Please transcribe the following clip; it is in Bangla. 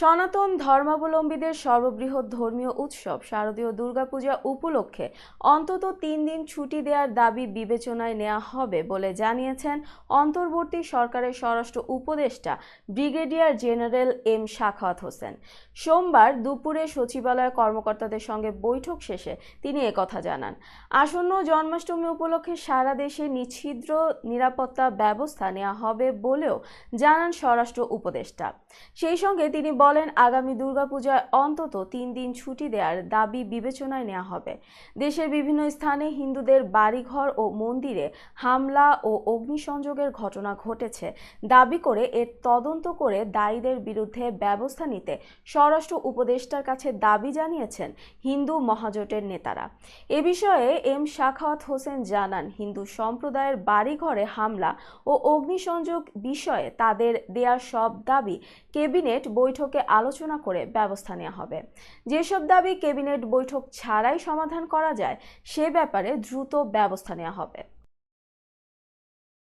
সনাতন ধর্মাবলম্বীদের সর্ববৃহৎ ধর্মীয় উৎসব শারদীয় দুর্গাপূজা উপলক্ষে অন্তত তিন দিন ছুটি দেওয়ার দাবি বিবেচনায় নেওয়া হবে বলে জানিয়েছেন অন্তর্বর্তী সরকারের স্বরাষ্ট্র উপদেষ্টা brigadier general M Shakhawat Hossain. সোমবার দুপুরে সচিবালয় কর্মকর্তাদের সঙ্গে বৈঠক শেষে তিনি একথা জানান। আসন্ন জন্মাষ্টমী উপলক্ষে সারা দেশে নিচ্ছিদ্র নিরাপত্তা ব্যবস্থা নেওয়া হবে বলেও জানান স্বরাষ্ট্র উপদেষ্টা। সেই সঙ্গে তিনি বলেন, আগামী দুর্গাপূজায় অন্তত তিন দিন ছুটি দেওয়ার দাবি বিবেচনায় নেওয়া হবে। দেশের বিভিন্ন স্থানে হিন্দুদের বাড়িঘর ও মন্দিরে হামলা ও অগ্নিসংযোগের ঘটনা ঘটেছে। দাবি করে এর তদন্ত করে দায়ীদের বিরুদ্ধে ব্যবস্থা নিতে স্বরাষ্ট্র উপদেষ্টার কাছে দাবি জানিয়েছেন হিন্দু মহাজোটের নেতারা। এ বিষয়ে এম শাখাওয়াত হোসেন জানান, হিন্দু সম্প্রদায়ের বাড়িঘরে হামলা ও অগ্নিসংযোগ বিষয়ে তাদের দেয়া সব দাবি কেবিনেট বৈঠকে আলোচনা করে ব্যবস্থা নেওয়া হবে। যেসব দাবি কেবিনেট বৈঠক ছাড়াই সমাধান করা যায়, সে ব্যাপারে দ্রুত ব্যবস্থা নেওয়া হবে।